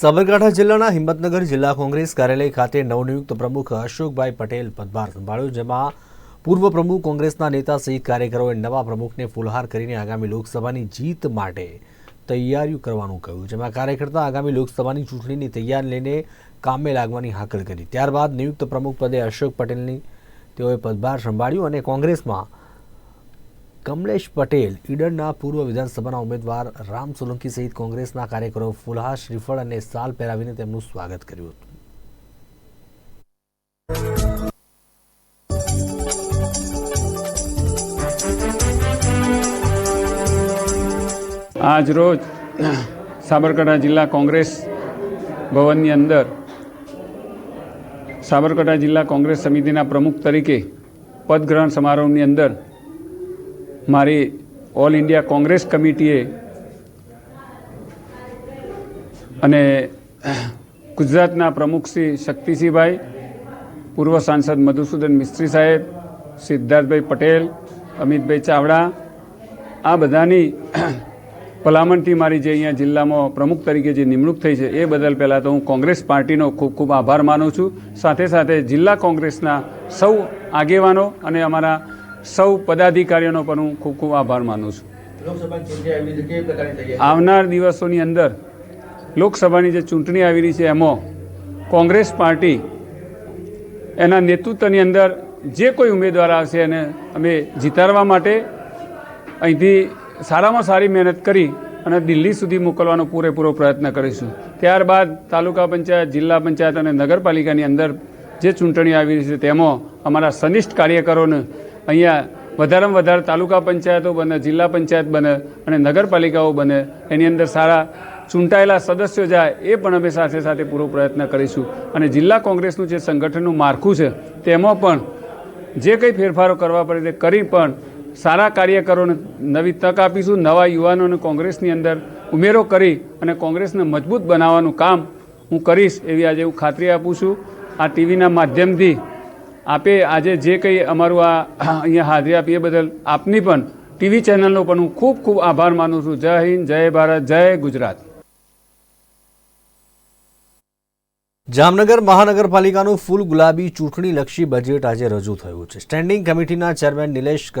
સાબરકાંઠા જિલ્લાના હિંમતનગર જિલ્લા કોંગ્રેસ કાર્યાલય ખાતે નવનિયુક્ત પ્રમુખ અશોકભાઈ પટેલ પદભાર સંભાળ્યો, જેમાં પૂર્વ પ્રમુખ કોંગ્રેસના નેતા સહિત કાર્યકરોએ નવા પ્રમુખને ફૂલહાર કરીને આગામી લોકસભાની જીત માટે તૈયારીઓ કરવાનું કહ્યું, જેમાં કાર્યકર્તા આગામી લોકસભાની ચૂંટણીની તૈયારી લઈને કામે લાગવાની હાકલ કરી. ત્યારબાદ નિયુક્ત પ્રમુખ પદે અશોક પટેલની તેઓએ પદભાર સંભાળ્યું અને કોંગ્રેસમાં કમલેશ પટેલ ઈડરના પૂર્વ વિધાનસભાના ઉમેદવાર રામ સોલંકી સહિત કોંગ્રેસના કાર્યકરો ફુલહાર શ્રીફળ અને સાલ પહેરાવીને તેમનું સ્વાગત કર્યું હતું. આજ રોજ સાબરકાંઠા જિલ્લા કોંગ્રેસ ભવનની અંદર સાબરકાંઠા જિલ્લા કોંગ્રેસ સમિતિના પ્રમુખ તરીકે પદગ્રહણ સમારોહની અંદર મારી ઓલ ઇન્ડિયા કોંગ્રેસ કમિટીએ અને ગુજરાતના પ્રમુખ શ્રી શક્તિસિંહભાઈ, પૂર્વ સાંસદ મધુસૂદન મિસ્ત્રી સાહેબ સિદ્ધાર્થભાઈ પટેલ, અમિતભાઈ ચાવડા, આ બધાની ભલામણથી મારી જે અહીંયા જિલ્લામાં પ્રમુખ તરીકે જે નિમણૂક થઈ છે, એ બદલ પહેલાં તો હું કોંગ્રેસ પાર્ટીનો ખૂબ ખૂબ આભાર માનું છું. સાથે સાથે જિલ્લા કોંગ્રેસના સૌ આગેવાનો અને અમારા સૌ પદાધિકારીઓનો પણ હું ખૂબ ખૂબ આભાર માનું છું. આવનાર દિવસોની અંદર લોકસભાની જે ચૂંટણી આવી રહી છે એમાં કોંગ્રેસ પાર્ટી એના નેતૃત્વની અંદર જે કોઈ ઉમેદવાર આવશે એને અમે જીતાડવા માટે અહીંથી સારામાં સારી મહેનત કરી અને દિલ્હી સુધી મોકલવાનો પૂરેપૂરો પ્રયત્ન કરીશું. ત્યારબાદ તાલુકા પંચાયત જિલ્લા પંચાયત અને નગરપાલિકાની અંદર જે ચૂંટણી આવી રહી છે તેમાં અમારા સનિષ્ઠ કાર્યકરોને અહીંયા વધારેમાં વધારે તાલુકા પંચાયતો બને, જિલ્લા પંચાયત બને અને નગરપાલિકાઓ બને, એની અંદર સારા ચૂંટાયેલા સદસ્યો જાય એ પણ અમે સાથે સાથે પૂરો પ્રયત્ન કરીશું. અને જિલ્લા કોંગ્રેસનું જે સંગઠનનું માળખું છે, તેમાં પણ જે કંઈ ફેરફારો કરવા પડે તે કરી પણ સારા કાર્યકરોને નવી તક આપીશું, નવા યુવાનોને કોંગ્રેસની અંદર ઉમેરો કરી અને કોંગ્રેસને મજબૂત બનાવવાનું કામ હું કરીશ એવી આજે હું ખાતરી આપું છું. આ ટીવીના માધ્યમથી આપે આજે જે કંઈ અમારું આ અહીંયા હાજરી આપી એ બદલ આપની પણ ટીવી ચેનલનો પણ હું ખૂબ ખૂબ આભાર માનું છું. જય હિન્દ, જય ભારત, જય ગુજરાત. જામનગર મહાનગરપાલિકાનું ફૂલ ગુલાબી ચૂંટણીલક્ષી બજેટ આજે રજૂ થયું છે. સ્ટેન્ડિંગ કમિટીના ચેરમેન નિલેશ